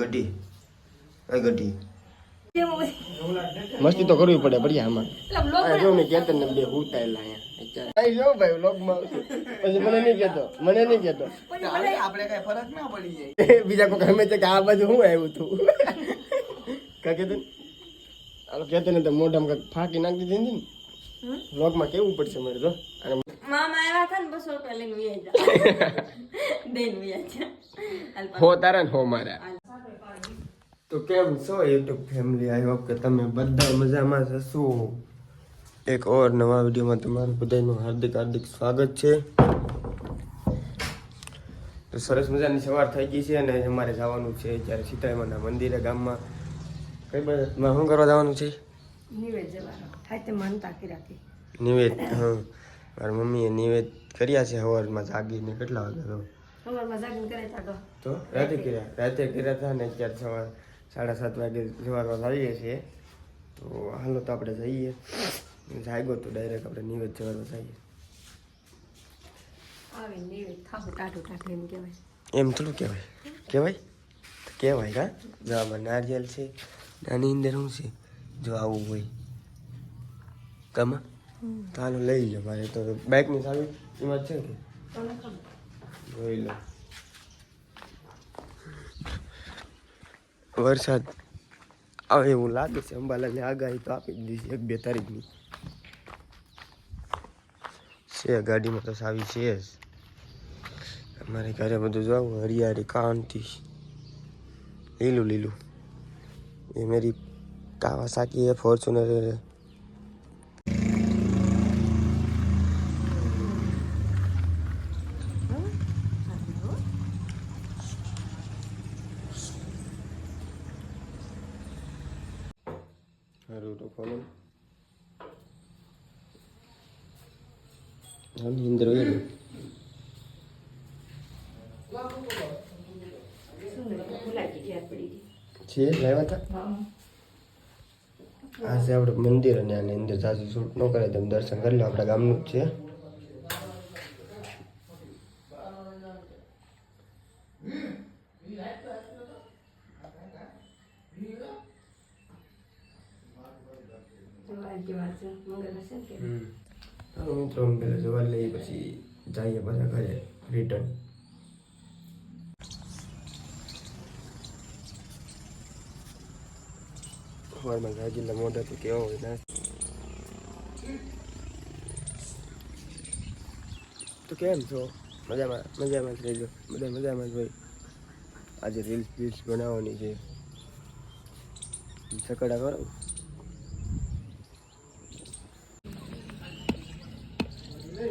ગઢી. એ ગઢી. મસ્તી તો કરવી પડે બઢિયા આમાં. આ જો ને કેતન ને બે ઉતારેલા અહીંયા. જો ભાઈ વ્લોગમાં પછી મને નહીં કહેતો મને નહીં કહેતો. આપણે કઈ ફરક ના પડી જાય. બીજા કોઈ ગમે છે કે આ બાજુ હું આવ્યું તું? કા કેતન આલો કેતન તો મોઢામાં કાંઈક ફાંકી નાખી દીધી ને. વ્લોગમાં કેવું પડશે મારે તો અને મામા આવ્યા હતા ને બસો રૂપિયા લઈને વ્યાજ દઈને વ્યાજ હો તારા ને હો મારા. તો કેમ છો યુટ્યુબ ફેમિલી આઈ હોપ કે તમે બધા મજામાં હશો. એક ઓર નવા વિડીયોમાં તમારું બધાનું હાર્દિક હાર્દિક સ્વાગત છે. તો સરસ મજાની સવાર થઈ ગઈ છે અને અમારે જવાનું છે જ્યારે સીતારામના મંદિરે ગામમાં. કઈ બાજુ શું કરવા જવાનું છે? નિવેદ જવાનો. નિવેદ હા. મારી મમ્મીએ નિવેદ કર્યા છે સવારમાં જાગીને. કેટલા વાગે તો? રાતે કર્યા રાતે કર્યા હતા ને અત્યારે સવાર સાડા સાત વાગે જવા આવીએ છીએ. તો હાલો તો આપણે જઈએ. જાગ્યો તો ડાયરેક્ટ આપણે નિવેદ સવારમાં જઈએ એમ થોડું કહેવાય. કહેવાય? કહેવાય હા. જો આમાં નારિયેલ છે આની અંદર શું છે જો આવું હોય. કામાં? તો હાલો લઈ લો મારે તો. બાઇકની ચાવી એમાં જ છે કે જોઈ લો. વરસાદ. આવે એવું લાગે છે અંબાલાલની આગાહી તો આપી દીધી છે, એક બે તારીખની. છે, ગાડીમાં તો સાવી છે જ. અમારે ઘરે બધું જાઉં હરિયાળી, કાંતિ, લીલું લીલું. એ મેરી કાવાસાકી, એ ફોર્ચ્યુનર है હારું તો કોણ આની અંદર હોય ને ભૂલાઈ ગઈ યાદ પડી ગઈ છે લાવ્યા હતા આ છે મંદિર અને આની અંદર સાસુ શૂટ ન કરે તેમ દર્શન કરી લો આપણા ગામનું જ છે તો આજે વાત છે મંગળ હશે ને કે હાલો મિત્રો પહેલાં જવા લઈએ પછી જઈએ પાછા ઘરે રિટર્ન સવારમાં ગાજીલા મોઢા તો કેવો હોય ના? તો કેમ છો? મજામાં મજામાં જ રહેજો. બધા મજામાં જ હોય. આજે રીલ્સ રીલ્સ બનાવવાની છે. સકડા કરો? એ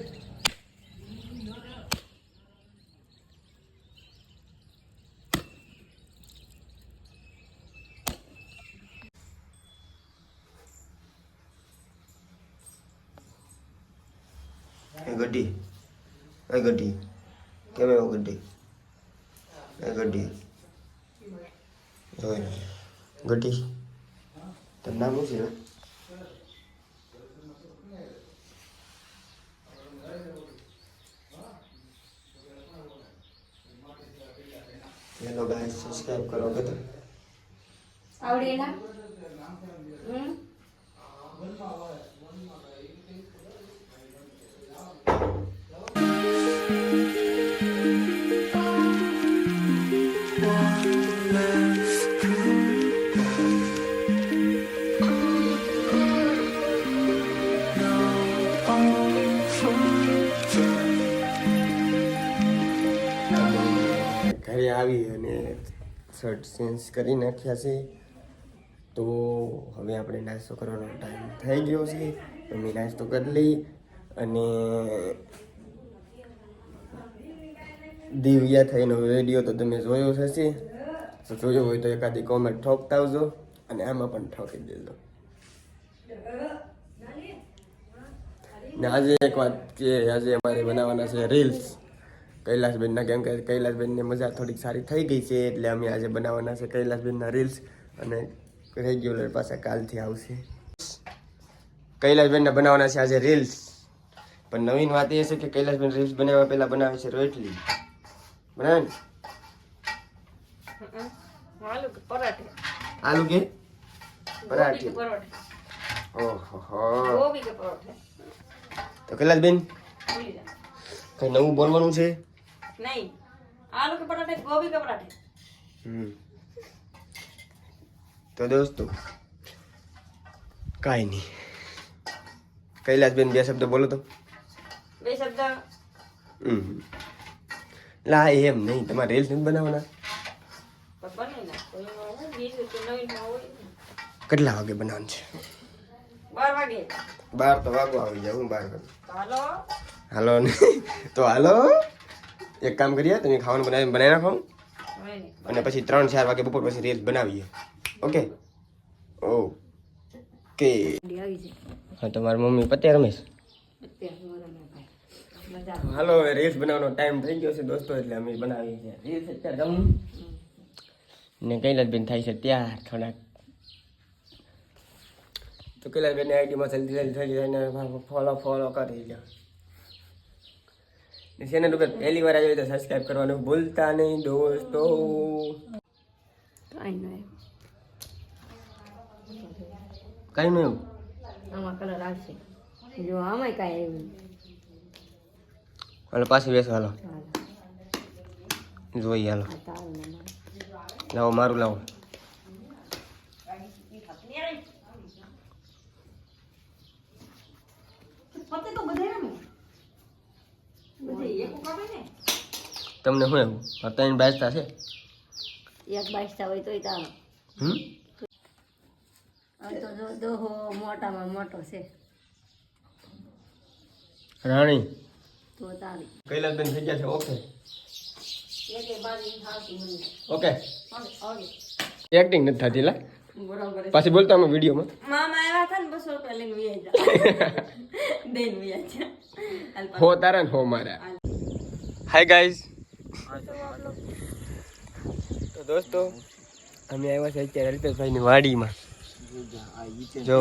ગઢી એ ગઢી કેમ એવો ગઢી એ ગઢી જોઈ ગઢી તારું હેલો ગાઈસ સબસ્ક્રાઇબ કરો કે તો આવડી ના હમ? ઘરે આવી અને શર્ટ ચેન્જ કરી નાખ્યા છે. તો હવે આપણે નાસ્તો કરવાનો ટાઈમ થઈ ગયો છે. અમે નાસ્તો કરી લઈ અને દિવ્યા થઈનો વીડિયો તો તમે જોયો હશે. તો જોયો હોય તો એકાદી કોમેન્ટ ઠોકતા આવજો અને આમાં પણ ઠોકી દેજો. ને આજે એક વાત કે આજે અમારે બનાવવાના છે રીલ્સ કૈલાસબેનના કેમ કે કૈલાસબેનને મજા થોડીક સારી થઈ ગઈ છે એટલે અમે આજે બનાવવાના છે કૈલાસબેનના રીલ્સ અને રેગ્યુલર પાછા કાલથી આવશે. કૈલાસબેનના બનાવવાના છે આજે રીલ્સ પણ નવીન વાત એ છે કે કૈલાસબેન રીલ્સ બનાવવા પહેલા બનાવે છે રોટલી. ને? આલુ કે પરાઠે? ઓહો. તો કૈલાસબેન કઈ નવું બોલવાનું છે? નહીં. आलू के पराठे गोभी के पराठे. તો દોસ્તો કાંઈ નહીં. કૈલાસબેન બે શબ્દ બોલો તો. બે શબ્દ? લા એમ નહીં તમારે રીલ્સ નથી બનાવવાના. કેટલા વાગે બનાવવાનું છે? બાર વાગે. બાર તો વાગવા આવી જાવ હું બાર વાગે. હાલો. હાલો તો હાલો. એક કામ કરીએ તમે ખાવાનું બનાવી બનાવી નાખો. અને પછી ત્રણ ચાર વાગે બપોર પછી રીલ્સ બનાવીએ. ઓકે? ઓકે. હા તમારી મમ્મી પતે રમેશ. હાલો હવે રીલ્સ બનાવવાનો ટાઈમ થઈ ગયો છે દોસ્તો એટલે અમે બનાવીએ છીએ. રીલ્સ અત્યારે ગમ ને કૈલાસબેન થાય છે ત્યાર થોડાક. તો કૈલાસબેન આઈડીમાં જલ્દી જલ્દી થઈ જાય ને ફોલો ફોલો કરી ને ચેનલ ઉપર પહેલી વાર આવી તો સબસ્ક્રાઈબ કરવાનું ભૂલતા નહીં દોસ્તો. કઈ નહીં. કઈ નહીં એવું? આમાં કલર આવશે. જો આમાં કઈ આવ્યું હાલો પાછી બેસો હાલો. જોઈએ હાલો. લાવો મારું લાવો. પતે તો બધાય રમે. બધે એક ઉપાડે ને. તમને શું એવું? ત્રણ બાજતા છે. એક બાજતા હોય તોય તારો હમ? તો દોહો મોટામાં મોટો છે. રાણી. તો તારી કૈલાસબેન થઈ ગયા છે ઓકે. ઓકે. એક્ટિંગ નથી થતી લા. બરોબર. પાછી બોલતા અમે વિડીયોમાં. મામા આવ્યા હતા ને બસો રૂપિયા લઈને વ્યાજ. દઈને વ્યાજ. જા હાલ પાછું. હો તારા ને હો મારા. હાય ગાઈઝ તો દોસ્તો, અમે આવ્યા છે અત્યારે અલ્પેશભાઈની વાડીમાં. જો.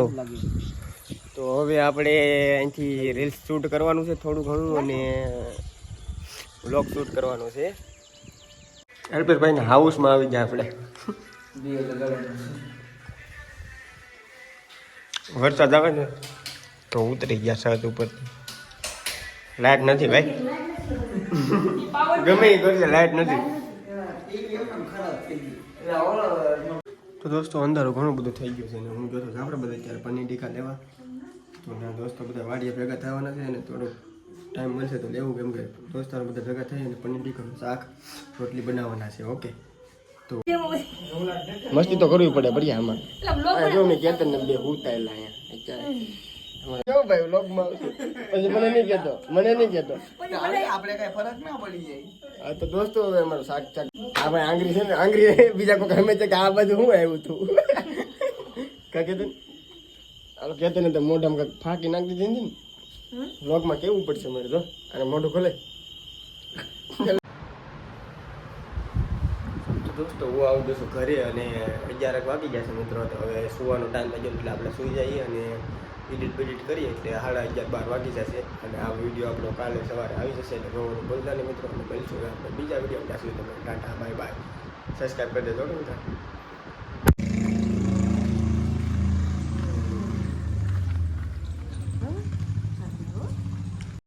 તો હવે આપણે અહીંથી રીલ્સ શૂટ કરવાનું છે થોડું ઘણું અને વ્લોગ શૂટ કરવાનું છે. અલ્પેશભાઈના હાઉસમાં આવી જાય આપણે. વરસાદ આવે ને તો ઉતરી ગયા છત ઉપર લાઈટ નથી ભાઈ. ગમે એ કરશે લાઈટ નથી. તો દોસ્તો અંધારો ઘણું બધું થઈ ગયું છે અને હું જોતો આપણે બધા અત્યારે પનીર ટીકા લેવા. તો ના દોસ્તો બધા વાડીએ ભેગા થવાના છે અને થોડોક ટાઈમ મળશે તો લેવું કેમ કે દોસ્તારો બધા ભેગા થઈ અને પનીર ટીકાનું શાક રોટલી બનાવવાના છે ઓકે? તો મસ્તી તો કરવી પડે બઢિયા આમાં. જો મેં કેતન ને બે ઉતારેલા અહીંયા જો ભાઈ વ્લોગમાં માં પછી મને નહીં કહેતો મને નહીં કહેતો. આપણે આપણે કઈ ફરક ના પડી જાય. હા તો દોસ્તો હવે અમારું શાક ચાક. આ ભાઈ આંગળી છે ને આંગરી બીજા કોઈ ગમે છે કે આ બધું હું આવ્યું હતું કા કીધું હાલો કહેતો ને તો મોઢામાં કાંઈક ફાંકી નાખી દીધી ને. વ્લોગમાં કેવું પડશે મારે તો? અને મોઢું ખોલે. તો દોસ્તો હું આવું દોસ્તો ઘરે અને અગિયાર વાગી જશે છે મિત્રો તો હવે સુવાનો ટાઈમ થઈ ગયો એટલે આપણે સુઈ જઈએ અને એડિટ બેડિટ કરીએ એટલે સાડા અગિયાર, બાર વાગી જશે અને આ વીડિયો આપણો કાલે સવારે આવી જશે એટલે રોવાનું બોલતા મિત્રો અને મળીશું બીજા વીડિયો ત્યાં સુધી તમે ટાટા, બાય બાય. સબસ્ક્રાઈબ કરી દેજો મિત્રો.